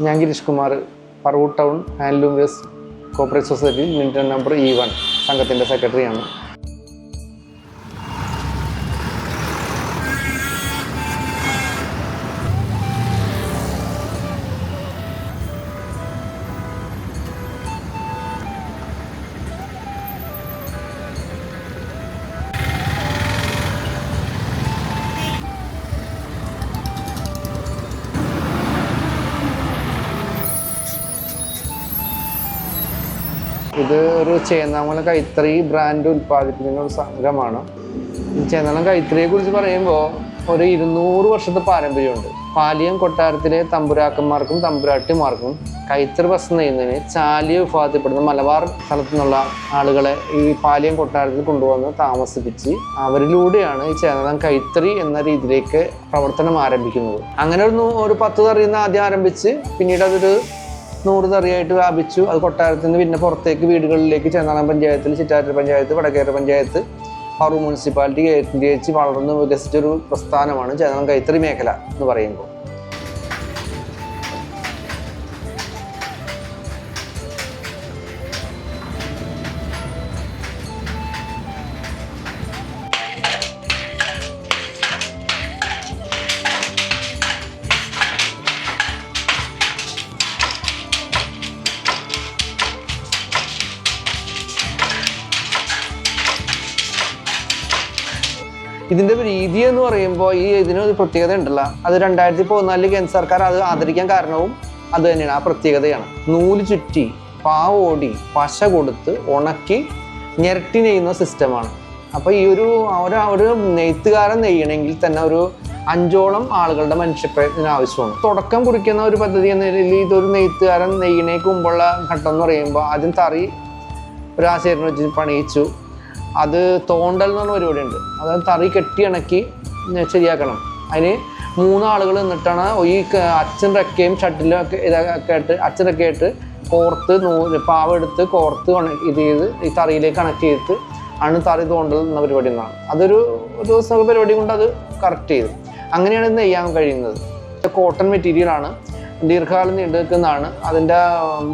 ഞാൻ Girish Kumar Paravur town handloom waste cooperative society limited number E one സംഘത്തിന്റെ സെക്രട്ടറിയാണ് ഒരു ചേന്നാമല കൈത്തറി ബ്രാൻഡ് ഉൽപ്പാദിപ്പിക്കുന്ന ഒരു സംഘമാണ് ചേന്നാമല കൈത്തറിയെ കുറിച്ച് പറയുമ്പോൾ ഒരു ഇരുന്നൂറ് വർഷത്തെ പാരമ്പര്യമുണ്ട്. പാലിയം കൊട്ടാരത്തിലെ തമ്പുരാക്കന്മാർക്കും തമ്പുരാട്ടിമാർക്കും കൈത്തറി വസ്ത്രം നെയ്യുന്നതിന് ചാലിയ വിഭാഗത്തിൽപ്പെടുന്ന മലബാർ സ്ഥലത്തു നിന്നുള്ള ആളുകളെ ഈ പാലിയം കൊട്ടാരത്തിൽ കൊണ്ടുവന്ന് താമസിപ്പിച്ച് അവരിലൂടെയാണ് ഈ ചേന്നലം കൈത്തറി എന്ന രീതിയിലേക്ക് പ്രവർത്തനം ആരംഭിക്കുന്നത്. അങ്ങനെ ഒരു ഒരു പത്ത് തറിയുന്ന ആദ്യം ആരംഭിച്ച് പിന്നീട് അതൊരു നൂറ് തറിയായിട്ട് വ്യാപിച്ചു. അത് കൊട്ടാരത്തിൽ നിന്ന് പിന്നെ പുറത്തേക്ക് വീടുകളിലേക്ക് ചെന്നാളം പഞ്ചായത്തിൽ ചിറ്റാറ്റ പഞ്ചായത്ത് വടക്കേര പഞ്ചായത്ത് പറു മുനിസിപ്പാലിറ്റി കേന്ദ്രീകരിച്ച് വളർന്നു വികസിച്ചൊരു പ്രസ്ഥാനമാണ് ചേന്നളം കൈത്തറി മേഖല എന്ന് പറയുമ്പോൾ. ഇതിന്റെ രീതി എന്ന് പറയുമ്പോൾ ഈ ഇതിന് ഒരു പ്രത്യേകത ഉണ്ടല്ലോ. അത് രണ്ടായിരത്തി പതിനാലിൽ കേന്ദ്ര സർക്കാർ അത് ആദരിക്കാൻ കാരണവും അത് തന്നെയാണ്. ആ പ്രത്യേകതയാണ്. നൂൽ ചുറ്റി പാവോടി പശ കൊടുത്ത് ഉണക്കി ഞെരട്ടി നെയ്യുന്ന സിസ്റ്റമാണ് അപ്പൊ ഈ ഒരു ഒരു നെയ്ത്തുകാരൻ നെയ്യണമെങ്കിൽ തന്നെ ഒരു അഞ്ചോളം ആളുകളുടെ മനുഷ്യപ്രയത്നം ആവശ്യമാണ്. തുടക്കം കുറിക്കുന്ന ഒരു പദ്ധതി എന്ന നിലയിൽ ഇതൊരു നെയ്ത്തുകാരൻ നെയ്യണേക്ക് മുമ്പുള്ള ഘട്ടം എന്ന് പറയുമ്പോൾ ആദ്യം തറി ഒരു വെച്ച് പണിയിച്ചു. അത് തോണ്ടൽ എന്ന് പറഞ്ഞ പരിപാടി ഉണ്ട്. അതായത് തറി കെട്ടി ഇണക്കി ശരിയാക്കണം. അതിന് മൂന്നാളുകൾ നിന്നിട്ടാണ് ഈ അച്ഛൻ റെക്കയും ഷട്ടിലും ഒക്കെ ഇതൊക്കെ ആയിട്ട് അച്ഛൻ റെക്കയായിട്ട് കോർത്ത് നൂ പാവെടുത്ത് കോർത്ത് ഇത് ചെയ്ത് ഈ തറിയിലേക്ക് കണക്ട് ചെയ്തിട്ട് ആണ് തറി തോണ്ടൽ എന്ന പരിപാടി എന്നാണ് അതൊരു ഒരു ദിവസം പരിപാടി കൊണ്ട് അത് കറക്റ്റ് ചെയ്തു. അങ്ങനെയാണ് ഇത് നെയ്യാൻ കഴിയുന്നത്. കോട്ടൺ മെറ്റീരിയലാണ് ദീർഘകാലം നീണ്ടു നിൽക്കുന്നതാണ് അതിന്റെ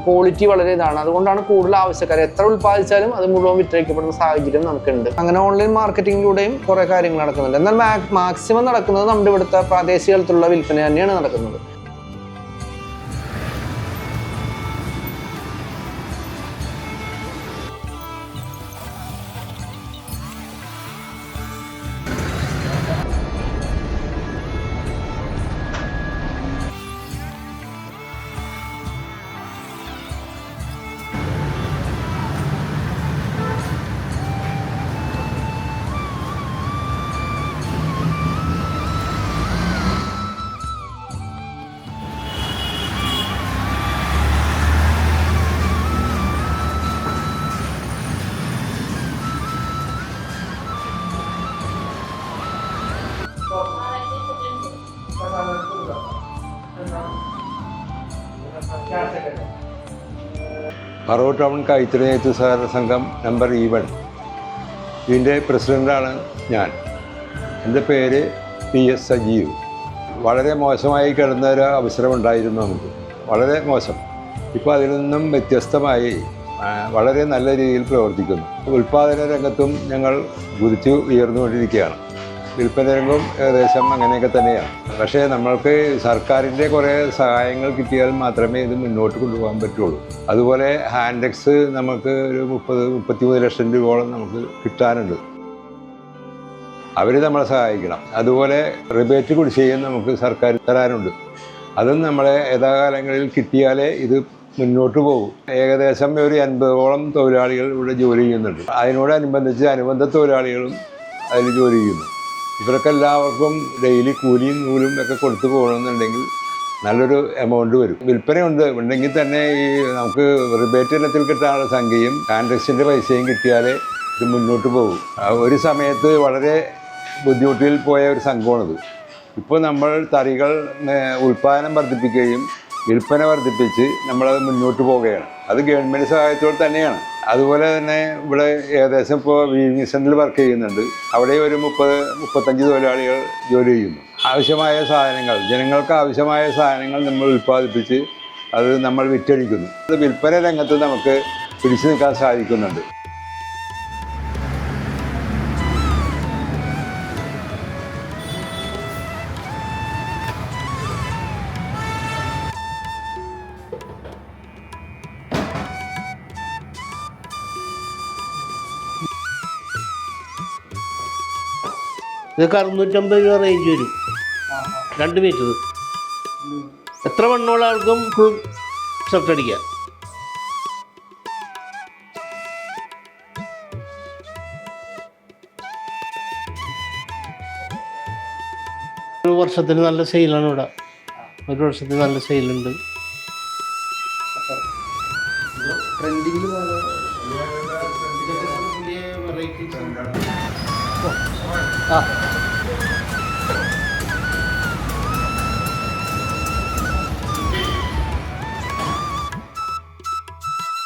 ക്വാളിറ്റി വളരെ ഇതാണ്. അതുകൊണ്ടാണ് കൂടുതൽ ആവശ്യക്കാർ എത്ര ഉൽപ്പാദിച്ചാലും അത് മുഴുവൻ വിറ്റഴിക്കപ്പെടുന്ന സാഹചര്യം നമുക്കുണ്ട്. അങ്ങനെ ഓൺലൈൻ മാർക്കറ്റിങ്ങിലൂടെയും കുറേ കാര്യങ്ങൾ നടക്കുന്നുണ്ട്. എന്നാൽ മാക്സിമം നടക്കുന്നത് നമ്മുടെ ഇവിടുത്തെ പ്രാദേശിക തലത്തിലുള്ള വിൽപ്പന തന്നെയാണ് നടക്കുന്നത്. പറവൂർ ടൗൺ കൈത്തറി നെയ്ത്ത് സഹകരണ സംഘം നമ്പർ ഇ വൺ ഇതിന്റെ പ്രസിഡന്റാണ് ഞാൻ. എന്റെ പേര് പി എസ് സജീവ്. വളരെ മോശമായി കിടന്ന ഒരു അവസരമുണ്ടായിരുന്നു നമുക്ക്. വളരെ മോശം. ഇപ്പോൾ അതിൽ നിന്നും വ്യത്യസ്തമായി വളരെ നല്ല രീതിയിൽ പ്രവർത്തിക്കുന്നു. ഉൽപ്പാദന രംഗത്തും ഞങ്ങൾ കുതിച്ചു ഉയർന്നുകൊണ്ടിരിക്കുകയാണ്. വിൽപ്പന രംഗവും ഏകദേശം അങ്ങനെയൊക്കെ തന്നെയാണ്. പക്ഷേ നമ്മൾക്ക് സർക്കാരിന്റെ കുറേ സഹായങ്ങൾ കിട്ടിയാൽ മാത്രമേ ഇത് മുന്നോട്ട് കൊണ്ടുപോകാൻ പറ്റുള്ളൂ. അതുപോലെ ഹാൻഡെക്സ് നമുക്ക് ഒരു മുപ്പത് മുപ്പത്തിമൂന്ന് ലക്ഷം രൂപയോളം നമുക്ക് കിട്ടാനുണ്ട്. അവർ നമ്മളെ സഹായിക്കണം. അതുപോലെ റിബേറ്റ് കുടിശ്ശികയും നമുക്ക് സർക്കാർ തരാനുണ്ട്. അതും നമ്മളെ യഥാകാലങ്ങളിൽ കിട്ടിയാലേ ഇത് മുന്നോട്ട് പോകും. ഏകദേശം ഒരു അൻപതോളം തൊഴിലാളികൾ ഇവിടെ ജോലി ചെയ്യുന്നുണ്ട്. അതിനോടനുബന്ധിച്ച് അനുബന്ധ തൊഴിലാളികളും അതിൽ ജോലി ചെയ്യുന്നു. ഇവർക്ക് എല്ലാവർക്കും ഡെയിലി കൂലിയും നൂലും ഒക്കെ കൊടുത്തു പോകണമെന്നുണ്ടെങ്കിൽ നല്ലൊരു എമൗണ്ട് വരും. വിൽപ്പനയുണ്ട്. ഉണ്ടെങ്കിൽ തന്നെ ഈ നമുക്ക് റിബേറ്റ് ഇനത്തിൽ കിട്ടാനുള്ള സംഖ്യയും കാൻഡക്സിന്റെ പൈസയും കിട്ടിയാലേ ഇത് മുന്നോട്ട് പോകും. ഒരു സമയത്ത് വളരെ ബുദ്ധിമുട്ടിൽ പോയ ഒരു സംഘമാണിത്. ഇപ്പോൾ നമ്മൾ തറികൾ ഉൽപ്പാദനം വർദ്ധിപ്പിക്കുകയും വിൽപ്പന വർദ്ധിപ്പിച്ച് നമ്മളത് മുന്നോട്ട് പോവുകയാണ്. അത് ഗവൺമെന്റ് സഹായത്തോടെ തന്നെയാണ്. അതുപോലെ തന്നെ ഇവിടെ ഏകദേശം ഇപ്പോൾ വീവിംഗ് സെന്ററിൽ വർക്ക് ചെയ്യുന്നുണ്ട്. അവിടെ ഒരു മുപ്പത് മുപ്പത്തഞ്ച് തൊഴിലാളികൾ ജോലി ചെയ്യുന്നു. ആവശ്യമായ സാധനങ്ങൾ ജനങ്ങൾക്ക് ആവശ്യമായ സാധനങ്ങൾ നമ്മൾ ഉൽപ്പാദിപ്പിച്ച് അത് നമ്മൾ വിറ്റഴിക്കുന്നു. അത് വിൽപ്പന രംഗത്ത് നമുക്ക് പിടിച്ചു നിൽക്കാൻ സാധിക്കുന്നുണ്ട്. ഇതൊക്കെ അറുന്നൂറ്റമ്പത് രൂപ റേഞ്ച് വരും. രണ്ട് മീറ്റർ എത്ര വണ്ണമുള്ള ആൾക്കും ഫുൾ ഷർട്ട് അടിക്കാം. ഒരു വർഷത്തിന് നല്ല സെയിലാണ് ഇവിടെ. ഒരു വർഷത്തിന് നല്ല സെയിലുണ്ട് ആ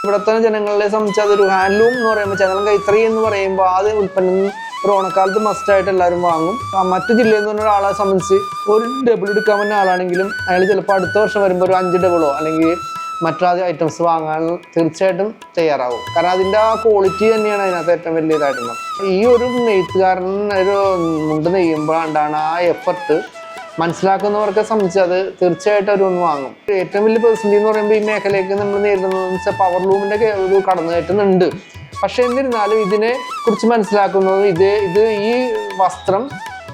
ഇവിടുത്തെ ജനങ്ങളെ സംബന്ധിച്ച് അതൊരു ഹാൻഡ്ലൂം എന്ന് പറയുമ്പോൾ ചങ്ങലം കൈത്തറി എന്ന് പറയുമ്പോൾ ആ ഉൽപ്പന്നം ഒരു ഓണക്കാലത്ത് മസ്റ്റായിട്ട് എല്ലാവരും വാങ്ങും. മറ്റു ജില്ലയിൽ നിന്ന് പറഞ്ഞ ഒരാളെ സംബന്ധിച്ച് ഒരു ഡബിൾ എടുക്കാൻ പറ്റുന്ന ആളാണെങ്കിലും അയാൾ ചിലപ്പോൾ അടുത്ത വർഷം വരുമ്പോൾ ഒരു അഞ്ച് ഡബിളോ അല്ലെങ്കിൽ മറ്റു ഐറ്റംസ് വാങ്ങാൻ തീർച്ചയായിട്ടും തയ്യാറാവും. കാരണം അതിന്റെ ആ ക്വാളിറ്റി തന്നെയാണ് അതിനകത്ത് ഏറ്റവും വലിയ ഇതായിട്ടുള്ളത് ഈ ഒരു നെയ്ത്തുകാരൻ ഒരു മുണ്ട് നെയ്യുമ്പോഴാണ്ടാണ് ആ എഫർട്ട് മനസ്സിലാക്കുന്നവർക്ക് സംബന്ധിച്ച് അത് തീർച്ചയായിട്ടും അവരൊന്ന് വാങ്ങും. ഏറ്റവും വലിയ പ്രതിസന്ധി എന്ന് പറയുമ്പോൾ ഈ മേഖലയ്ക്ക് നമ്മൾ നേരിടുന്നതെന്ന് വെച്ചാൽ പവർ ലൂമിന്റെ ഒരു കടന്നുകയറ്റുന്നുണ്ട് പക്ഷേ എന്നിരുന്നാലും ഇതിനെ കുറിച്ച് മനസ്സിലാക്കുന്നത് ഇത് ഇത് ഈ വസ്ത്രം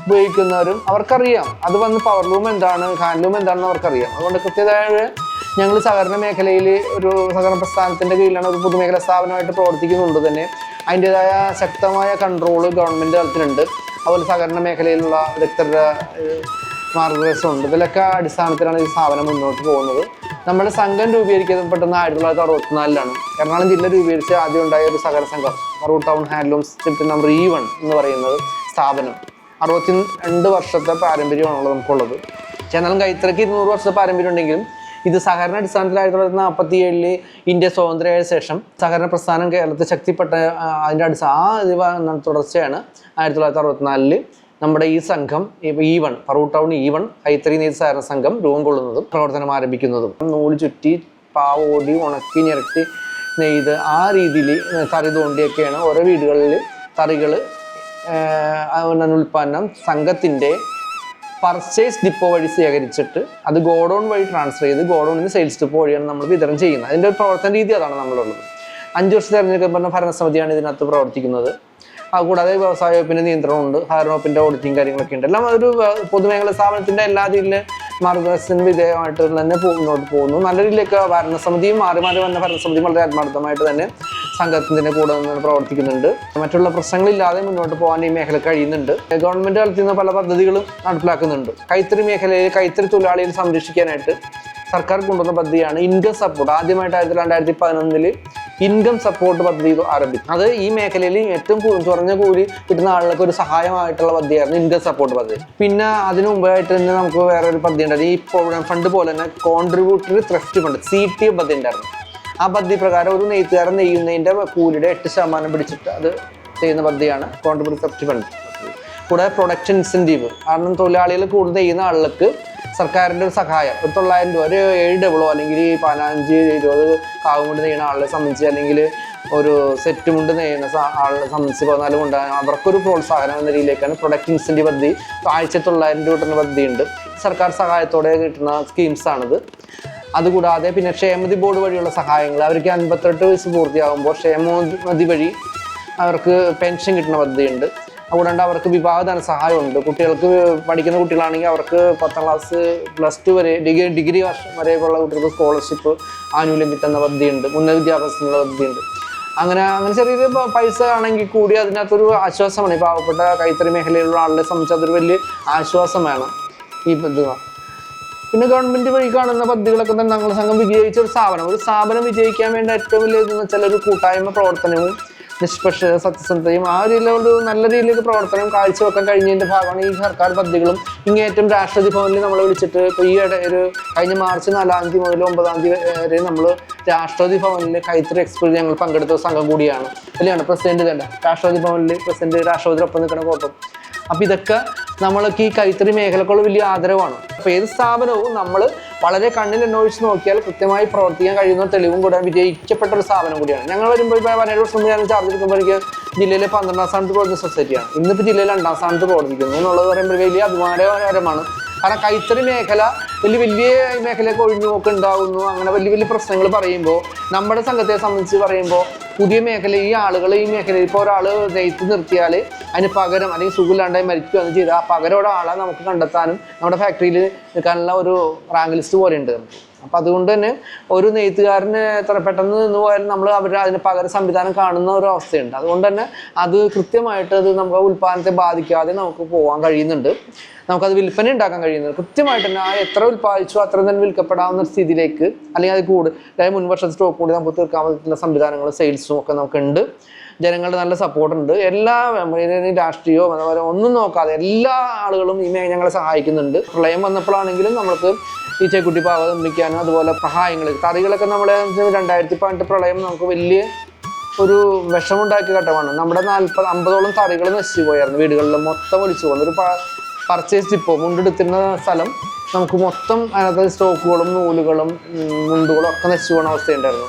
ഉപയോഗിക്കുന്നവരും അവർക്കറിയാം. അത് വന്ന് പവർ ലൂം എന്താണ് ഹാൻഡ് ലൂം എന്താണെന്ന് അവർക്കറിയാം. അതുകൊണ്ട് കൃത്യമായ ഞങ്ങൾ സഹകരണ മേഖലയിൽ ഒരു സഹകരണ പ്രസ്ഥാനത്തിന്റെ കീഴിലാണ് ഒരു പൊതുമേഖലാ സ്ഥാപനമായിട്ട് പ്രവർത്തിക്കുന്നുണ്ട് തന്നെ. അതിന്റെതായ ശക്തമായ കൺട്രോൾ ഗവൺമെന്റ് തലത്തിലുണ്ട്. അതുപോലെ സഹകരണ മേഖലയിലുള്ള വിദഗ്ധരുടെ മാർഗദർശനമുണ്ട്. ഇതിലൊക്കെ അടിസ്ഥാനത്തിലാണ് ഈ സ്ഥാപനം മുന്നോട്ട് പോകുന്നത്. നമ്മുടെ സംഘം രൂപീകരിക്കപ്പെട്ടത് ആയിരത്തി തൊള്ളായിരത്തി അറുപത്തിനാലിലാണ്. എറണാകുളം ജില്ല രൂപീകരിച്ച ആദ്യം ഉണ്ടായ ഒരു സഹകരണ സംഘം പറവൂർ ടൗൺ ഹാൻഡ്ലൂംസ് ചിപ്റ്റ് നമ്പർ ഇ വൺ എന്ന് പറയുന്നത് സ്ഥാപനം. അറുപത്തി രണ്ട് വർഷത്തെ പാരമ്പര്യമാണുള്ളത് നമുക്കുള്ളത്. ചെന്നാലും കൈത്തറയ്ക്ക് ഇരുന്നൂറ് വർഷത്തെ പാരമ്പര്യം ഉണ്ടെങ്കിലും ഇത് സഹകരണ അടിസ്ഥാനത്തിൽ ആയിരത്തി തൊള്ളായിരത്തി നാൽപ്പത്തി ഏഴിൽ ഇന്ത്യ സ്വാതന്ത്ര്യമായ ശേഷം സഹകരണ പ്രസ്ഥാനം കേരളത്തിൽ ശക്തിപ്പെട്ട അതിന്റെ അടിസ്ഥാന ആ ഇത് തുടർച്ചയാണ് ആയിരത്തി തൊള്ളായിരത്തി അറുപത്തിനാലിൽ നമ്മുടെ ഈ സംഘം E one Paravur town E one കൈത്തറി നെയ്ത് സഹകരണ സംഘം രൂപം കൊള്ളുന്നതും പ്രവർത്തനം ആരംഭിക്കുന്നതും. നൂൽ ചുറ്റി പാവോടി ഉണക്കി ഞെരട്ടി നെയ്ത് ആ രീതിയിൽ തറി തോണ്ടിയൊക്കെയാണ് ഓരോ വീടുകളിൽ തറികൾ ഉൽപ്പന്നം സംഘത്തിന്റെ പർച്ചേസ് ഡിപ്പോ വഴി ശേഖരിച്ചിട്ട് അത് ഗോഡൗൺ വഴി ട്രാൻസ്ഫർ ചെയ്ത് ഗോഡൗണിന് സെയിൽസ് ഡിപ്പോ വഴിയാണ് നമ്മൾ വിതരണം ചെയ്യുന്നത്. അതിന്റെ പ്രവർത്തന രീതി അതാണ് നമ്മളുള്ളത്. അഞ്ച് വർഷം തെരഞ്ഞെടുക്കപ്പെടുന്ന ഭരണസമിതിയാണ് ഇതിനകത്ത് പ്രവർത്തിക്കുന്നത്. അതുകൂടാതെ വ്യവസായ വകുപ്പിന്റെ നിയന്ത്രണമുണ്ട്. ഹയർ ഓഡിറ്റിംഗ് കാര്യങ്ങളൊക്കെ ഉണ്ട്. എല്ലാം ഒരു പൊതുമേഖല സ്ഥാപനത്തിന്റെ എല്ലാ രീതിയിലും മാർഗദർശന വിധേയമായിട്ട് തന്നെ മുന്നോട്ട് പോകുന്നു. നല്ല രീതിയിലേക്ക് ഭരണസമിതിയും മാറി മാറി വന്ന ഭരണസമിതിയും വളരെ ആത്മാർത്ഥമായിട്ട് തന്നെ സംഘത്തിന്റെ കൂടെ നിന്ന് പ്രവർത്തിക്കുന്നുണ്ട്. മറ്റുള്ള പ്രശ്നങ്ങളില്ലാതെ മുന്നോട്ട് പോകാൻ ഈ മേഖല കഴിയുന്നുണ്ട്. ഗവൺമെന്റ് തലത്തിൽ നിന്ന് പല പദ്ധതികളും നടപ്പിലാക്കുന്നുണ്ട്. കൈത്തറി മേഖലയിൽ കൈത്തറി തൊഴിലാളികൾ സംരക്ഷിക്കാനായിട്ട് സർക്കാർ കൊണ്ടുവന്ന പദ്ധതിയാണ് ഇൻകം സപ്പോർട്ട് ആദ്യമായിട്ട് ആയിരത്തി രണ്ടായിരത്തി പതിനൊന്നിൽ ഇൻകം സപ്പോർട്ട് പദ്ധതി ആരംഭിക്കും അത് ഈ മേഖലയിൽ ഏറ്റവും കുറഞ്ഞ കൂലി കിട്ടുന്ന ആളുകൾക്ക് ഒരു സഹായമായിട്ടുള്ള പദ്ധതിയായിരുന്നു ഇൻകം സപ്പോർട്ട് പദ്ധതി. പിന്നെ അതിനു മുമ്പായിട്ട് തന്നെ നമുക്ക് വേറെ ഒരു പദ്ധതി ഉണ്ടായിരുന്നു. ഈ പ്രോഗ്രാം ഫണ്ട് പോലെ തന്നെ contributory thrift fund C T F പദ്ധതി ഉണ്ടായിരുന്നു. ആ പദ്ധതി പ്രകാരം ഒരു നെയ്ത്തുകാരൻ നെയ്യുന്നതിന്റെ കൂലിയുടെ എട്ട് ശതമാനം പിടിച്ചിട്ട് അത് ചെയ്യുന്ന പദ്ധതിയാണ് കോൺട്രിബ്യൂട്ട് ത്രഫ്റ്റ് ഫണ്ട് കൂടെ പ്രൊഡക്ഷൻ ഇൻസെന്റീവ് കാരണം തൊഴിലാളികൾ കൂടുതൽ ചെയ്യുന്ന ആളുകൾക്ക് സർക്കാരിന്റെ ഒരു സഹായം. ഒരു തൊള്ളായിരം രൂപ ഒരു ഏഴ് ഡബിളോ അല്ലെങ്കിൽ പതിനഞ്ച് ഇരുപത് കാവ് കൊണ്ട് നെയ്യുന്ന ആളെ സംബന്ധിച്ച് അല്ലെങ്കിൽ ഒരു സെറ്റ് മുണ്ട് നെയ്യുന്ന ആളുകളെ ആളെ സംബന്ധിച്ച് പതിനാലും കൊണ്ട് അവർക്കൊരു പ്രോത്സാഹനം എന്ന രീതിയിലേക്കാണ് പ്രൊഡക്റ്റ് ഇൻസെന്റീവ് പദ്ധതി. ആഴ്ച തൊള്ളായിരം രൂപ കിട്ടുന്ന പദ്ധതിയുണ്ട്. സർക്കാർ സഹായത്തോടെ കിട്ടുന്ന സ്കീംസാണിത് അതുകൂടാതെ പിന്നെ ക്ഷേമതി ബോർഡ് വഴിയുള്ള സഹായങ്ങൾ. അവർക്ക് അൻപത്തെട്ട് വയസ്സ് പൂർത്തിയാകുമ്പോൾ ക്ഷേമനിധി വഴി അവർക്ക് പെൻഷൻ കിട്ടുന്ന പദ്ധതിയുണ്ട്. അതുകൂടാണ്ട് അവർക്ക് വിവാഹ ധനസഹായമുണ്ട്. കുട്ടികൾക്ക് പഠിക്കുന്ന കുട്ടികളാണെങ്കിൽ അവർക്ക് പത്താം ക്ലാസ് പ്ലസ് ടു വരെ ഡിഗ്രി ഡിഗ്രി വർഷം വരെയുള്ള കുട്ടികൾക്ക് സ്കോളർഷിപ്പ് ആനുകൂല്യം കിട്ടുന്ന പദ്ധതിയുണ്ട്. ഉന്നത വിദ്യാഭ്യാസത്തിനുള്ള പദ്ധതിയുണ്ട്. അങ്ങനെ അങ്ങനെ ചെറിയൊരു പൈസ ആണെങ്കിൽ കൂടി അതിനകത്തൊരു ആശ്വാസമാണ്. ഈ പാവപ്പെട്ട കൈത്തറി മേഖലയിലുള്ള ആളുകളെ സംബന്ധിച്ച് അതൊരു വലിയ ആശ്വാസമാണ് ഈ പദ്ധതി പിന്നെ ഗവൺമെന്റ് വഴി കാണുന്ന പദ്ധതികളൊക്കെ തന്നെ ഞങ്ങൾ സംഘം വിജയിച്ച ഒരു സ്ഥാപനം. ഒരു സ്ഥാപനം വിജയിക്കാൻ വേണ്ട ഏറ്റവും വലിയ വെച്ചാൽ ഒരു കൂട്ടായ്മ പ്രവർത്തനവും നിഷ്പക്ഷ സത്യസന്ധതയും ആ രീതിയിലുള്ള നല്ല രീതിയിലേക്ക് പ്രവർത്തനം കാഴ്ചവെക്കാൻ കഴിഞ്ഞതിന്റെ ഭാഗമാണ് ഈ സർക്കാർ പദ്ധതികളും. ഇങ്ങേറ്റം രാഷ്ട്രപതി ഭവനിൽ നമ്മൾ വിളിച്ചിട്ട് ഇപ്പോൾ ഈ ഒരു കഴിഞ്ഞ മാർച്ച് നാലാം തീയതി മുതൽ ഒമ്പതാം തീയതി വരെ നമ്മൾ രാഷ്ട്രപതി ഭവനിൽ കൈത്തറി എക്സ്പോ ഞങ്ങൾ പങ്കെടുത്ത സംഘം കൂടിയാണ്. അതിലാണ് പ്രസിഡന്റ് തന്നെ രാഷ്ട്രപതി ഭവനിൽ പ്രസിഡന്റ് രാഷ്ട്രപതിയൊപ്പം നിൽക്കുന്ന ഫോട്ടോ അപ്പം ഇതൊക്കെ നമ്മൾക്ക് ഈ കൈത്തറി മേഖലക്കുള്ള വലിയ ആദരവാണ്. അപ്പോൾ ഏത് സ്ഥാപനവും നമ്മൾ വളരെ കണ്ണിൽ അന്വേഷിച്ച് നോക്കിയാൽ കൃത്യമായി പ്രവർത്തിക്കാൻ കഴിയുന്ന തെളിവും കൂടെ വിജയിക്കപ്പെട്ട ഒരു സ്ഥാപനം കൂടിയാണ്. ഞങ്ങൾ വരുമ്പോൾ ഇപ്പോൾ പതിനേഴ് വർഷം ഞാൻ ചാർജ് എടുക്കുമ്പോൾ എനിക്ക് ജില്ലയിലെ പന്ത്രണ്ടാം സ്ഥാനത്ത് പ്രവർത്തിക്കുന്ന സൊസൈറ്റിയാണ്. ഇന്നിപ്പോൾ ജില്ലയിൽ രണ്ടാം സ്ഥാനത്ത് പ്രവർത്തിക്കുന്നു എന്നുള്ളത് പറയുമ്പോൾ വലിയ അഭിമാനകരമാണ്. കാരണം കൈത്തറി മേഖല വലിയ വലിയ മേഖലയൊക്കെ ഒഴിഞ്ഞു നോക്ക് ഉണ്ടാകുന്നു അങ്ങനെ വലിയ വലിയ പ്രശ്നങ്ങൾ പറയുമ്പോൾ നമ്മുടെ സംഘത്തെ സംബന്ധിച്ച് പറയുമ്പോൾ പുതിയ മേഖല ഈ ആളുകൾ ഈ മേഖലയിൽ ഇപ്പോൾ ഒരാൾ നെയ്ത്ത് നിർത്തിയാൽ അതിന് പകരം അല്ലെങ്കിൽ സുഖമില്ലാണ്ടായി മരിക്കുകയാണ് ചെയ്താൽ പകരം ഒരാളെ നമുക്ക് കണ്ടെത്താനും നമ്മുടെ ഫാക്ടറിയിൽ നിൽക്കാനുള്ള ഒരു റാങ്ക് ലിസ്റ്റ് പോലെ ഉണ്ട് നമുക്ക് അപ്പം അതുകൊണ്ട് തന്നെ ഒരു നെയ്ത്തുകാരന് എത്ര പെട്ടെന്ന് നിന്ന് പോയാലും നമ്മൾ അവർ അതിന് പകരം സംവിധാനം കാണുന്ന ഒരു അവസ്ഥയുണ്ട്. അതുകൊണ്ട് തന്നെ അത് കൃത്യമായിട്ട് അത് നമുക്ക് ഉൽപ്പാദനത്തെ ബാധിക്കാതെ നമുക്ക് പോകാൻ കഴിയുന്നുണ്ട്. നമുക്കത് വിൽപ്പന ഉണ്ടാക്കാൻ കഴിയുന്നത് കൃത്യമായിട്ട് തന്നെ ആ എത്ര ഉൽപ്പാദിച്ചു അത്ര തന്നെ വിൽക്കപ്പെടാവുന്ന സ്ഥിതിയിലേക്ക് അല്ലെങ്കിൽ അത് കൂടുതൽ അതായത് മുൻവർഷ സ്റ്റോക്ക് കൂടി നമുക്ക് തീർക്കാൻ പറ്റുന്ന സംവിധാനങ്ങൾ സെയിൽസും ഒക്കെ നമുക്കുണ്ട്. ജനങ്ങളുടെ നല്ല സപ്പോർട്ടുണ്ട് എല്ലാ ഇതിന് രാഷ്ട്രീയവും അതുപോലെ ഒന്നും നോക്കാതെ എല്ലാ ആളുകളും ഈ ഞങ്ങളെ സഹായിക്കുന്നുണ്ട്. പ്രളയം വന്നപ്പോഴാണെങ്കിലും നമുക്ക് ഈ ചെക്കുട്ടി പാവ നിർമ്മിക്കാനും അതുപോലെ സഹായങ്ങൾ തറികളൊക്കെ നമ്മളെ രണ്ടായിരത്തി പതിനെട്ട് പ്രളയം നമുക്ക് വലിയ ഒരു വിഷമുണ്ടാക്കിയ ഘട്ടമാണ്. നമ്മുടെ നാൽപ്പത് അമ്പതോളം തറികൾ നശിച്ചു പോയായിരുന്നു വീടുകളിൽ മൊത്തം ഒലിച്ചു പോകുന്നു ഒരു പർച്ചേസ് ഇപ്പോൾ മുണ്ടെടുത്തിരുന്ന സ്ഥലം നമുക്ക് മൊത്തം അതിനകത്ത് സ്റ്റോക്കുകളും നൂലുകളും മുണ്ടുകളും ഒക്കെ നശിച്ചു പോകുന്ന അവസ്ഥയുണ്ടായിരുന്നു.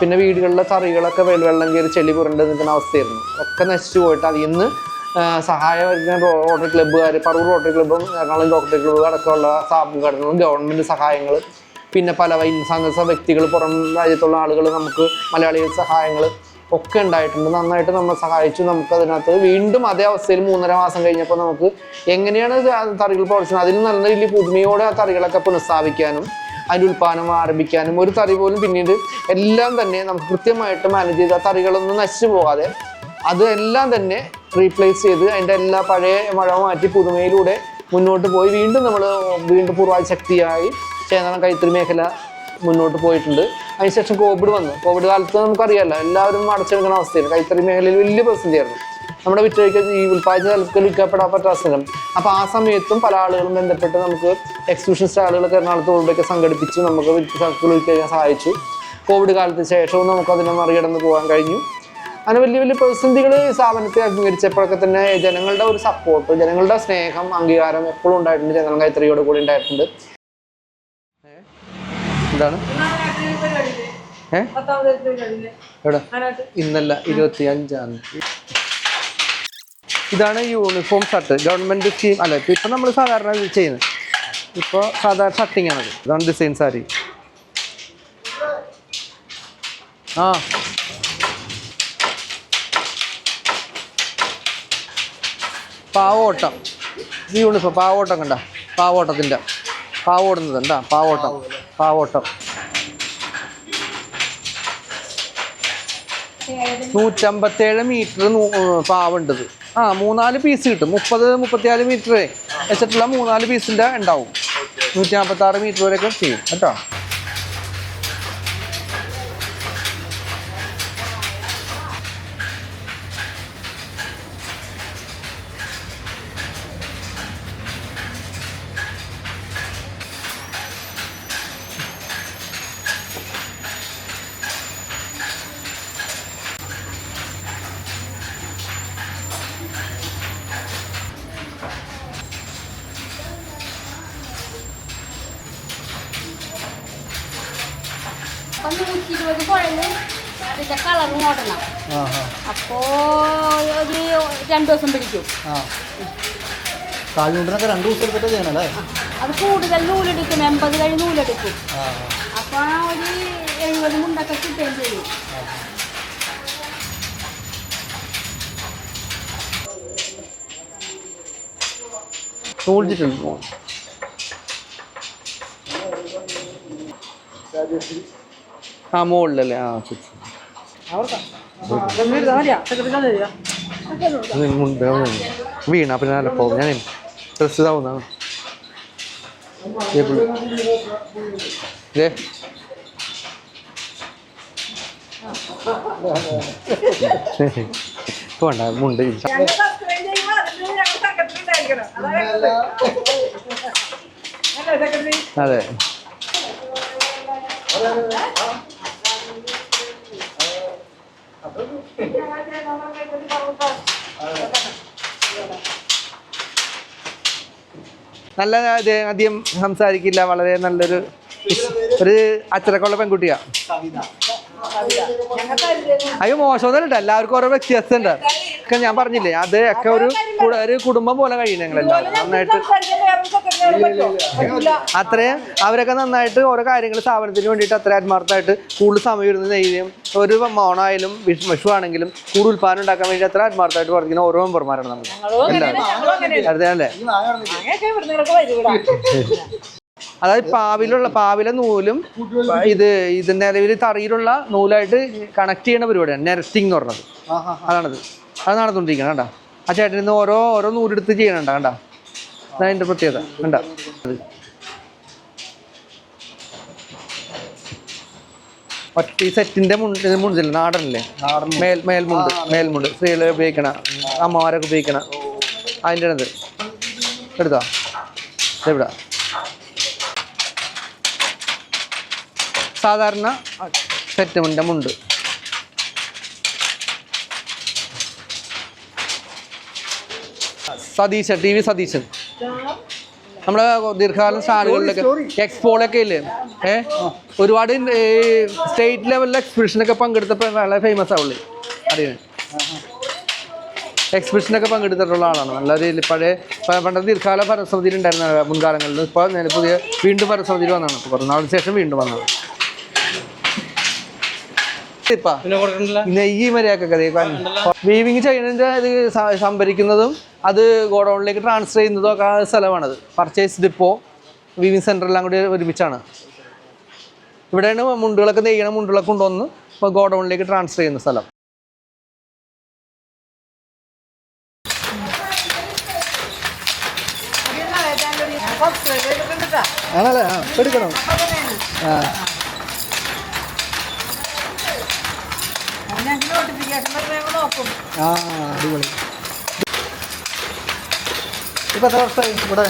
പിന്നെ വീടുകളിലെ തറികളൊക്കെ വെള്ളം കയറി ചെളി പുരണ്ട് നിൽക്കുന്ന അവസ്ഥയായിരുന്നു. ഒക്കെ നശിച്ചു പോയിട്ട് അതിൽ നിന്ന് സഹായം റോട്ടറി ക്ലബ്ബുകാർ പറവൂർ റോട്ടറി ക്ലബ്ബും എറണാകുളം റോട്ടറി ക്ലബ്ബും അടക്കമുള്ള സംഘടനകളും ഗവൺമെന്റ് സഹായങ്ങൾ പിന്നെ പല സന്നദ്ധ വ്യക്തികൾ പുറം രാജ്യത്തുള്ള ആളുകൾ നമുക്ക് മലയാളികൾ സഹായങ്ങൾ ഒക്കെ ഉണ്ടായിട്ടുണ്ട്. നന്നായിട്ട് നമ്മൾ സഹായിച്ചു. നമുക്ക് അതിനകത്ത് വീണ്ടും അതേ അവസ്ഥയിൽ മൂന്നര മാസം കഴിഞ്ഞപ്പോൾ നമുക്ക് എങ്ങനെയാണ് തറികൾ പ്രവർത്തിച്ചത്? അതിന് നല്ല രീതിയിൽ പുതുമയോടെ ആ തറികളൊക്കെ പുനഃസ്ഥാപിക്കാനും അതിന്റെ ഉൽപ്പാദനം ആരംഭിക്കാനും ഒരു തറി പോലും പിന്നീട് എല്ലാം തന്നെ നമുക്ക് കൃത്യമായിട്ട് മാനേജ് ചെയ്ത് ആ തറികളൊന്നും നശിച്ചു പോകാതെ അതെല്ലാം തന്നെ റീപ്ലേസ് ചെയ്ത് അതിന്റെ എല്ലാ പഴയ മഴ മാറ്റി പുതുമയിലൂടെ മുന്നോട്ട് പോയി. വീണ്ടും നമ്മൾ വീണ്ടും പൂർവാധി ശക്തിയായി ചേന്നാളം കൈത്തറി മേഖല മുന്നോട്ട് പോയിട്ടുണ്ട്. അതിനുശേഷം കോവിഡ് വന്നു. കോവിഡ് കാലത്ത് നമുക്കറിയാമല്ലോ എല്ലാവരും അടച്ചെടുക്കുന്ന അവസ്ഥയാണ്. കൈത്തറി മേഖലയിൽ വലിയ പ്രതിസന്ധിയായിരുന്നു നമ്മുടെ വിറ്റഴിക്ക ഈ ഉൽപ്പാദിച്ച തലത്തിൽ വിൽക്കപ്പെടാൻ പറ്റാത്ത സ്ഥലം അപ്പോൾ ആ സമയത്തും പല ആളുകളും ബന്ധപ്പെട്ട് നമുക്ക് എക്സിബിഷൻ സ്റ്റാളുകളൊക്കെ എറണാകുളത്ത് കൊണ്ടൊക്കെ സംഘടിപ്പിച്ച് നമുക്ക് വിൽക്കാൻ സഹായിച്ചു കോവിഡ് കാലത്ത് ശേഷവും നമുക്ക് അതിനെ മറികടന്ന് പോകാൻ കഴിഞ്ഞു. അങ്ങനെ വലിയ വലിയ പ്രതിസന്ധികൾ സ്ഥാപനത്തെ അംഗീകരിച്ചപ്പോഴൊക്കെ തന്നെ ജനങ്ങളുടെ ഒരു സപ്പോർട്ട് ജനങ്ങളുടെ സ്നേഹം അംഗീകാരം എപ്പോഴും ഉണ്ടായിട്ടുണ്ട്. ജനങ്ങൾ കൈത്തറിയോട് കൂടി ഉണ്ടായിട്ടുണ്ട്? എന്താണ്? ഇന്നല്ല ഇരുപത്തി അഞ്ചാം ഇതാണ് യൂണിഫോം ഷർട്ട് ഗവൺമെന്റ് സ്കീം അല്ല ഇപ്പൊ ഇപ്പൊ നമ്മൾ സാധാരണ ചെയ്യുന്നത്. ഇപ്പോൾ സാധാരണ ഷർട്ടിങ് ആണത്. ഇതാണ് ഡിസൈൻ സാരി ആ. പാവോട്ടം. ഇത് യൂണിഫോം പാവോട്ടം കണ്ട. പാവോട്ടത്തിന്റെ. പാവോടുന്നത് കണ്ട പാവോട്ടം. പാവോട്ടം. നൂറ്റമ്പത്തേഴ് മീറ്റർ പാവുണ്ടത്. ആ മൂന്നാൽ പീസ് കിട്ടും. മുപ്പത് മുപ്പത്തിനാല് മീറ്റർ വെച്ചിട്ടുള്ള മൂന്നാൽ പീസിന്റെ ഉണ്ടാവും. നൂറ്റി നാൽപ്പത്തി ആറ് മീറ്റർ വരെയൊക്കെ ചെയ്യും. കേട്ടോ? അപ്പം നൂറ്റി ഇരുപത് കുഴഞ്ഞ് അതിന്റെ കളർ മോഡലാണ് ആ അപ്പോൾ ഒരു രണ്ട് ദിവസം പിടിക്കും. ആ. കാൽനൂട്ടിനൊക്കെ രണ്ട് ദിവസം എടുത്തിട്ട് ചെയ്യണല്ലേ? അത് കൂടുതൽ നൂലെടുക്കും. എൺപത് കഴിഞ്ഞ് നൂലെടുക്കും. അപ്പോൾ ഒരു എഴുപത് മുണ്ടൊക്കെ കിട്ടുകയും ചെയ്യും. നൂൽച്ചിട്ടുണ്ട് ആ മുകളിലല്ലേ? ആ ശരി വീണ പിന്നെ നല്ല പോകും ഞാൻ ഡ്രസ് ഇതാവുന്നതാണ് വേണ്ട മുണ്ട് അതെ. നല്ല അധികം സംസാരിക്കില്ല വളരെ നല്ലൊരു ഒരു അച്ചടക്കമുള്ള പെൺകുട്ടിയാ. അയ്യോ മോശമൊന്നും എല്ലാവർക്കും ഓരോ വ്യത്യാസം ഉണ്ട് ഞാൻ പറഞ്ഞില്ലേ അത് ഒക്കെ ഒരു ഒരു കുടുംബം പോലെ കഴിയുന്നത് നന്നായിട്ട്. അത്രയും അവരൊക്കെ നന്നായിട്ട് ഓരോ കാര്യങ്ങൾ സ്ഥാപനത്തിന് വേണ്ടിയിട്ട് അത്ര ആത്മാർത്ഥമായിട്ട് കൂടുതൽ സമയം ഇരുന്ന് നെയ്യും ഒരു മോണായാലും വിഷു ആണെങ്കിലും കൂടുതൽ ഉൽപ്പാദനം ഉണ്ടാക്കാൻ വേണ്ടി അത്ര ആത്മാർത്ഥമായിട്ട് വർദ്ധിക്കുന്ന ഓരോ മെമ്പർമാരാണ് നമ്മൾ അല്ലേ? അതായത് പാവിലുള്ള പാവിലെ നൂലും ഇത് ഇത് നിലവിൽ തറിയിലുള്ള നൂലായിട്ട് കണക്ട് ചെയ്യുന്ന പരിപാടിയാണ്. നെരസ്റ്റിംഗ് എന്ന് പറഞ്ഞത്. അതാണത്. അത് നടന്നുകൊണ്ടിരിക്കണം കേട്ടോ ആ ചേട്ടൻ ഇന്ന് ഓരോ ഓരോ നൂലെടുത്ത് ചെയ്യണം കണ്ട. അതിന്റെ പ്രത്യേകത. കണ്ട? ഈ സെറ്റിന്റെ മുണ്ട് മുണ്ടില്ല? നാടനല്ലേ? മേൽ മേൽമുണ്ട് മേൽമുണ്ട് സ്ത്രീകളെ ഉപയോഗിക്കണ അമ്മമാരൊക്കെ ഉപയോഗിക്കണ. അതിന്റെ ഇത് എടുത്താ? എവിടെ സാധാരണ സെറ്റ് മുണ്ട മുണ്ട്. Satheesan T V Satheesan. നമ്മളെ ദീർഘകാലം സ്റ്റാളുകളിലൊക്കെ എക്സ്പോളൊക്കെ ഇല്ലേ? ഏഹ് ഒരുപാട് സ്റ്റേറ്റ് ലെവലിലെ എക്സിബിഷനൊക്കെ പങ്കെടുത്തപ്പോൾ വളരെ ഫേമസ് ആവുള്ളൂ. അറിയാൻ എക്സിബിഷനൊക്കെ പങ്കെടുത്തിട്ടുള്ള ആളാണ്. നല്ല രീതിയിൽ പഴയ പണ്ട് പണ്ടത്തെ ദീർഘകാല പരസ്പതിയിൽ ഉണ്ടായിരുന്ന മുൻകാലങ്ങളിൽ. ഇപ്പോൾ ഞാൻ പുതിയ വീണ്ടും പരസ്പതിയിൽ വന്നതാണ്. കുറേ നാളിന് ശേഷം വീണ്ടും വന്നതാണ്. പിന്നെ നെയ്യ് മര്യാദക്കൊക്കെ വീവിങ് ചെയ്യുന്നതിന്റെ ഇത് സംഭരിക്കുന്നതും അത് ഗോഡൌണിലേക്ക് ട്രാൻസ്ഫർ ചെയ്യുന്നതും ഒക്കെ ആ സ്ഥലമാണത്. പർച്ചേസ് ഡിപ്പോ വീവിങ് സെന്ററെല്ലാം എല്ലാം കൂടി ഒരുമിച്ചാണ്. ഇവിടെയാണ് മുണ്ടുകളൊക്കെ നെയ്യണ മുണ്ടുകളൊക്കെ കൊണ്ടുവന്ന് ഇപ്പോൾ ഗോഡൌണിലേക്ക് ട്രാൻസ്ഫർ ചെയ്യുന്ന സ്ഥലം. ആണല്ലേ? ആ എടുക്കണം. ആ. ആ അടിപൊളി. ഇപ്പൊ എത്ര വർഷമായി ഇവിടെ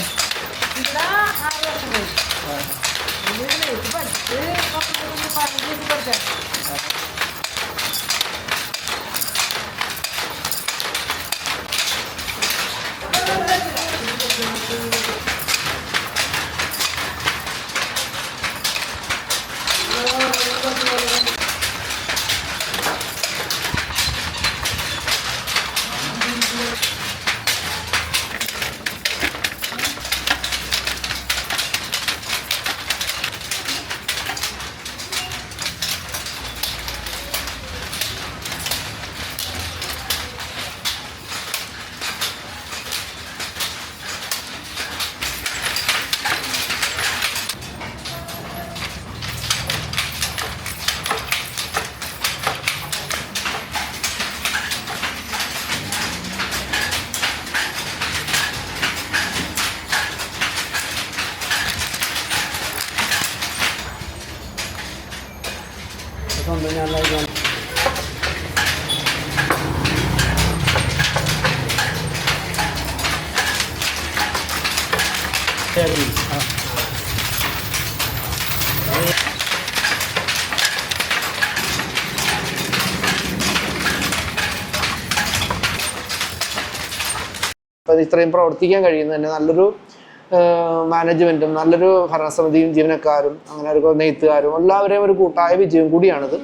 അപ്പോൾ ഇത്രയും പ്രവർത്തിക്കാൻ കഴിയുന്നത് തന്നെ നല്ലൊരു മാനേജ്മെന്റും നല്ലൊരു ഭരണസമിതിയും ജീവനക്കാരും അങ്ങനെ ഒരു നെയ്ത്തുകാരും എല്ലാവരെയും ഒരു കൂട്ടായ വിജയം കൂടിയാണിത്.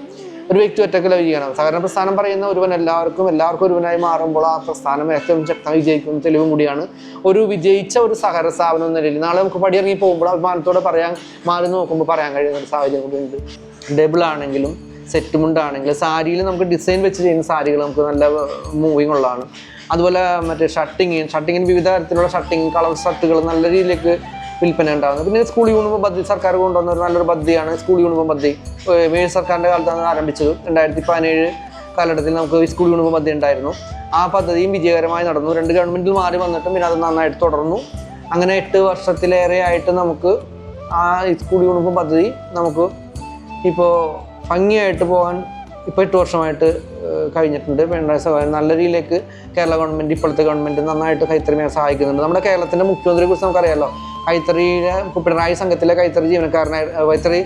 ഒരു വ്യക്തി ഒറ്റക്കല വിജയമാണ് സഹകരണ പ്രസ്ഥാനം പറയുന്ന ഒരുവൻ എല്ലാവർക്കും എല്ലാവർക്കും ഒരുവനായി മാറുമ്പോൾ ആ പ്രസ്ഥാനം ഏറ്റവും ശക്തമായി വിജയിക്കുന്ന തെളിവും കൂടിയാണ്. ഒരു വിജയിച്ച ഒരു സഹകരണ സ്ഥാപനം എന്ന നിലയിൽ നാളെ നമുക്ക് പടിയിറങ്ങി പോകുമ്പോൾ അഭിമാനത്തോടെ പറയാൻ മാറി നോക്കുമ്പോൾ പറയാൻ കഴിയുന്ന ഒരു സാഹചര്യം കൂടിയുണ്ട് ഡബിൾ ആണെങ്കിലും സെറ്റ് മുണ്ടാണെങ്കിലും സാരിയിൽ നമുക്ക് ഡിസൈൻ വെച്ച് ചെയ്യുന്ന സാരികൾ നമുക്ക് നല്ല മൂവിങ് ഉള്ളതാണ്. അതുപോലെ മറ്റേ ഷർട്ടിങ് ഷർട്ടിങ്ങിന് വിവിധ തരത്തിലുള്ള ഷർട്ടിങ് കളർ ഷർട്ടുകൾ നല്ല രീതിയിലേക്ക് വിൽപ്പന ഉണ്ടാകുന്നത് പിന്നെ സ്കൂൾ യൂണിഫോം പദ്ധതി സർക്കാർ കൊണ്ടുവന്ന ഒരു നല്ലൊരു പദ്ധതിയാണ് സ്കൂൾ യൂണിഫോം പദ്ധതി. മേൽ സർക്കാരിന്റെ കാലത്താണ് ആരംഭിച്ചത്. രണ്ടായിരത്തി പതിനേഴ് കാലഘട്ടത്തിൽ നമുക്ക് സ്കൂൾ യൂണിഫോം പദ്ധതി ഉണ്ടായിരുന്നു. ആ പദ്ധതിയും വിജയകരമായി നടന്നു. രണ്ട് ഗവൺമെന്റിൽ മാറി വന്നിട്ടും പിന്നെ അത് നന്നായിട്ട് തുടർന്നു. അങ്ങനെ എട്ട് വർഷത്തിലേറെ ആയിട്ട് നമുക്ക് ആ സ്കൂൾ യൂണിഫോം പദ്ധതി നമുക്ക് ഇപ്പോൾ ഭംഗിയായിട്ട് പോകാൻ ഇപ്പോൾ എട്ട് വർഷമായിട്ട് കഴിഞ്ഞിട്ടുണ്ട്. പിണറായി സഭ നല്ല രീതിയിലേക്ക് കേരള ഗവൺമെന്റ് ഇപ്പോഴത്തെ ഗവൺമെന്റ് നന്നായിട്ട് കൈത്തറി മേഖല സഹായിക്കുന്നുണ്ട്. നമ്മുടെ കേരളത്തിന്റെ മുഖ്യമന്ത്രിയെ കുറിച്ച് നമുക്കറിയാമല്ലോ കൈത്തറിയിലെ ഇപ്പോൾ പിണറായി സംഘത്തിലെ കൈത്തറി ജീവനക്കാരനായി കൈത്തറി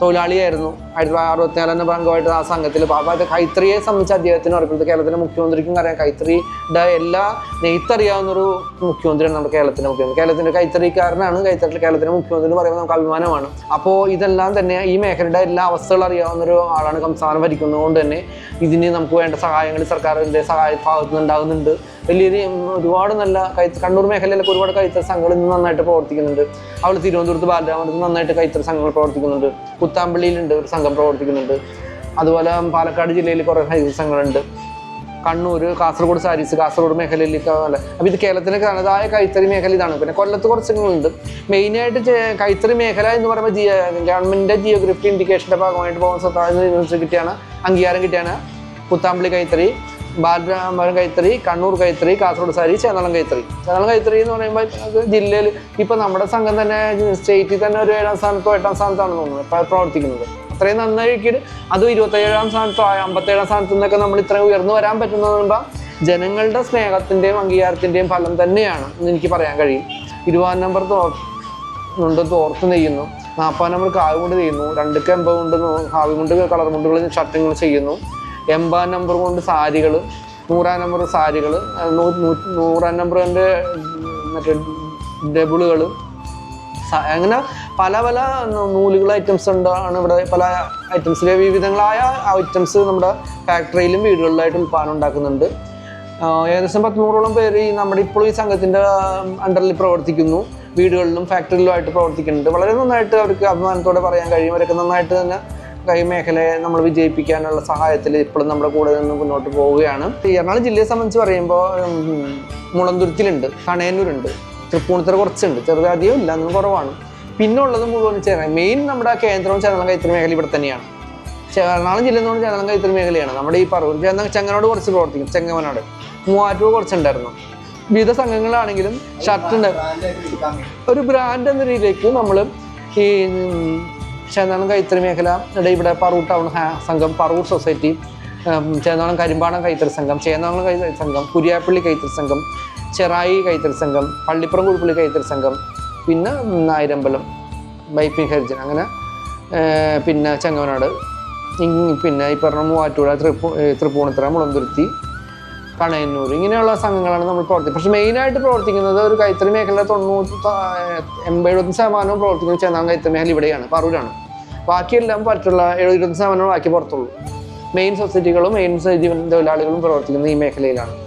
തൊഴിലാളിയായിരുന്നു. ആയിരത്തി തൊള്ളായിരത്തി അറുപത്തിനാലിന്റെ പങ്കുമായിട്ട് ആ സംഘത്തിൽ. അപ്പോൾ അത് കൈത്തറിയെ സംബന്ധിച്ച് അദ്ദേഹത്തിന് ഓർക്കുന്നത് കേരളത്തിലെ മുഖ്യമന്ത്രിക്കും അറിയാം. കൈത്തറിയുടെ എല്ലാ നെയ്ത്തറിയാവുന്ന ഒരു മുഖ്യമന്ത്രിയാണ് നമ്മുടെ കേരളത്തിന്റെ മുഖ്യമന്ത്രി. കേരളത്തിന്റെ കൈത്തറിക്കാരനാണ് കൈത്തറി കേരളത്തിന്റെ മുഖ്യമന്ത്രി എന്ന് പറയുമ്പോൾ നമുക്ക് അഭിമാനമാണ്. അപ്പോൾ ഇതെല്ലാം തന്നെ ഈ മേഖലയുടെ എല്ലാ അവസ്ഥകളും അറിയാവുന്ന ഒരു ആളാണ് സംസ്ഥാനം ഭരിക്കുന്നതുകൊണ്ട് തന്നെ ഇതിന് നമുക്ക് വേണ്ട സഹായങ്ങൾ സർക്കാരിന്റെ സഹായ ഭാഗത്തുനിന്ന് ഉണ്ടാകുന്നുണ്ട്. വലിയൊരു ഒരുപാട് നല്ല കണ്ണൂർ മേഖലയിലൊക്കെ ഒരുപാട് കൈത്തറി സംഘങ്ങൾ ഇന്ന് നന്നായിട്ട് പ്രവർത്തിക്കുന്നുണ്ട്. അവിടെ തിരുവനന്തപുരത്ത് ബാലരാമപുരത്ത് നന്നായിട്ട് കൈത്തറി സംഘങ്ങൾ പ്രവർത്തിക്കുന്നുണ്ട്. പുത്താമ്പള്ളിയിലുണ്ട് ഒരു സംഘം പ്രവർത്തിക്കുന്നുണ്ട്. അതുപോലെ പാലക്കാട് ജില്ലയിൽ കുറേ കൈത്തറി സംഘങ്ങളുണ്ട്. കണ്ണൂർ കാസർഗോഡ് സാരീസ് കാസർഗോഡ് മേഖലയിലേക്ക് അല്ല അപ്പോൾ ഇത് കേരളത്തിലെ തനതായ കൈത്തറി മേഖല ഇതാണ്. പിന്നെ കൊല്ലത്ത് കുറച്ച് ഉണ്ട് മെയിനായിട്ട് കൈത്തറി മേഖല എന്ന് പറയുമ്പോൾ ജിയ ഗവൺമെന്റിന്റെ ജിയോഗ്രഫി ഇൻഡിക്കേഷന്റെ ഭാഗമായിട്ട് പോകുന്ന സ്വത്തായ യൂണിവേഴ്സിറ്റി കിട്ടിയാണ് അംഗീകാരം കിട്ടിയാണ് പുത്താമ്പള്ളി കൈത്തറി. ബാലരാമപുരം കൈത്തറി കണ്ണൂർ കൈത്തറി കാസർഗോഡ് സാരി ചേന്നളം കൈത്തറി. ചേന്നളം കൈത്തറി എന്ന് പറയുമ്പോൾ ജില്ലയിൽ ഇപ്പം നമ്മുടെ സംഘം തന്നെ സ്റ്റേറ്റിൽ തന്നെ ഒരു ഏഴാം സ്ഥാനത്തോ എട്ടാം സ്ഥാനത്താണ് തോന്നുന്നത് പ്രവർത്തിക്കുന്നത്. അത്രയും നന്നായിട്ട് അതും ഇരുപത്തേഴാം സ്ഥാനത്തോ അമ്പത്തേഴാം സ്ഥാനത്തു നിന്നൊക്കെ നമ്മൾ ഇത്രയും ഉയർന്നു വരാൻ പറ്റുന്നത് പറയുമ്പോൾ ജനങ്ങളുടെ സ്നേഹത്തിന്റെയും അംഗീകാരത്തിന്റെയും ഫലം തന്നെയാണ് എന്ന് എനിക്ക് പറയാൻ കഴിയും. ഇരുപതാം നമ്പർ തോ കൊണ്ട് തോർത്ത് നെയ്യുന്നു. നാൽപ്പതാം നമ്പർ കാവ് കൊണ്ട് നെയ്യുന്നു. രണ്ടൊക്കെ എൺപത് കൊണ്ട് ഹാവി കൊണ്ട് കളർ മുണ്ടുകൾ ഷർട്ടുകൾ ചെയ്യുന്നു. എൺപതാം നമ്പർ കൊണ്ട് സാരികൾ നൂറാം നമ്പർ സാരികൾ നൂറാം നമ്പറിന്റെ മറ്റേ ഡബിളുകൾ. അങ്ങനെ പല പല നൂലുകൾ ഐറ്റംസ് ഉണ്ടാണ് ഇവിടെ പല ഐറ്റംസിലെ വിവിധങ്ങളായ ഐറ്റംസ് നമ്മുടെ ഫാക്ടറിയിലും വീടുകളിലായിട്ട് ഉൽപ്പാദനം ഉണ്ടാക്കുന്നുണ്ട്. ഏകദേശം ഏകദേശം പത്തുനൂറോളം പേര് ഈ നമ്മുടെ ഇപ്പോൾ ഈ സംഘത്തിന്റെ അണ്ടറിൽ പ്രവർത്തിക്കുന്നു. വീടുകളിലും ഫാക്ടറിയിലുമായിട്ട് പ്രവർത്തിക്കുന്നുണ്ട്. വളരെ നന്നായിട്ട് അവർക്ക് അഭിമാനത്തോടെ പറയാൻ കഴിയും. അവരൊക്കെ നന്നായിട്ട് തന്നെ കൈ മേഖലയെ നമ്മൾ വിജയിപ്പിക്കാനുള്ള സഹായത്തിൽ ഇപ്പോഴും നമ്മുടെ കൂടെ നിന്ന് മുന്നോട്ട് പോവുകയാണ്. എറണാകുളം ജില്ലയെ സംബന്ധിച്ച് പറയുമ്പോൾ മുളന്തുരുത്തിലുണ്ട് കണയന്നൂരുണ്ട് തൃപ്പൂണിത്തറ കുറച്ചുണ്ട്. ചെറുതാധികം ഇല്ല എന്നും കുറവാണ്. പിന്നെ ഉള്ളത് മുഴുവൻ ചേരാൻ മെയിൻ നമ്മുടെ കേന്ദ്രവും ചേർന്ന കൈത്തറി മേഖല ഇവിടെ തന്നെയാണ്. എറണാകുളം ജില്ല എന്ന് പറഞ്ഞാൽ ചേർന്ന കൈത്തറി മേഖലയാണ്. നമ്മുടെ ഈ പറവൂർ ചേർന്ന ചെങ്ങനോട് കുറച്ച് പ്രവർത്തിക്കും ചെങ്ങമനോട് മൂവാറ്റൂർ കുറച്ചുണ്ടായിരുന്നു. വിവിധ സംഘങ്ങളാണെങ്കിലും ഷർട്ട് ഉണ്ട്. ഒരു ബ്രാൻഡ് എന്ന രീതിയിലേക്ക് നമ്മൾ ഈ ചേന്നാളം കൈത്തറി മേഖല ഇവിടെ പറൂർ ടൗൺ സംഘം പറൂർ സൊസൈറ്റി ചേന്നാളം കരിമ്പാണം കൈത്തറി സംഘം ചേന്നാളം കൈത്തറി സംഘം കുരിയാപ്പള്ളി കൈത്തറി സംഘം ചെറായി കൈത്തറി സംഘം പള്ളിപ്പുറം കുഴിപ്പള്ളി കൈത്തറി സംഘം പിന്നെ നായരമ്പലം ബൈപ്പി ഹരിജൻ അങ്ങനെ പിന്നെ ചെങ്ങവനാട് പിന്നെ ഈ പറഞ്ഞ മൂവാറ്റുപുഴ തൃപ്പൂ തൃപ്പൂണിത്തുറ മുളന്തുരുത്തി കണയന്നൂർ ഇങ്ങനെയുള്ള സംഘങ്ങളാണ് നമ്മൾ പ്രവർത്തിക്കുന്നത് പക്ഷേ മെയിനായിട്ട് പ്രവർത്തിക്കുന്നത് ഒരു കൈത്തറി മേഖല തൊണ്ണൂറ് ത- എൺപത് എഴുപത്തി ശതമാനവും പ്രവർത്തിക്കുന്നത് ചെന്നാൽ കൈത്തറി മേഖല ഇവിടെയാണ് പറൂരാണ്. ബാക്കിയെല്ലാം പറ്റുള്ള എഴുപത്തഞ്ച് ശതമാനം ബാക്കി പുറത്തുള്ളൂ. മെയിൻ സൊസൈറ്റികളും മെയിൻ ജീവൻ തൊഴിലാളികളും പ്രവർത്തിക്കുന്നത് ഈ മേഖലയിലാണ്.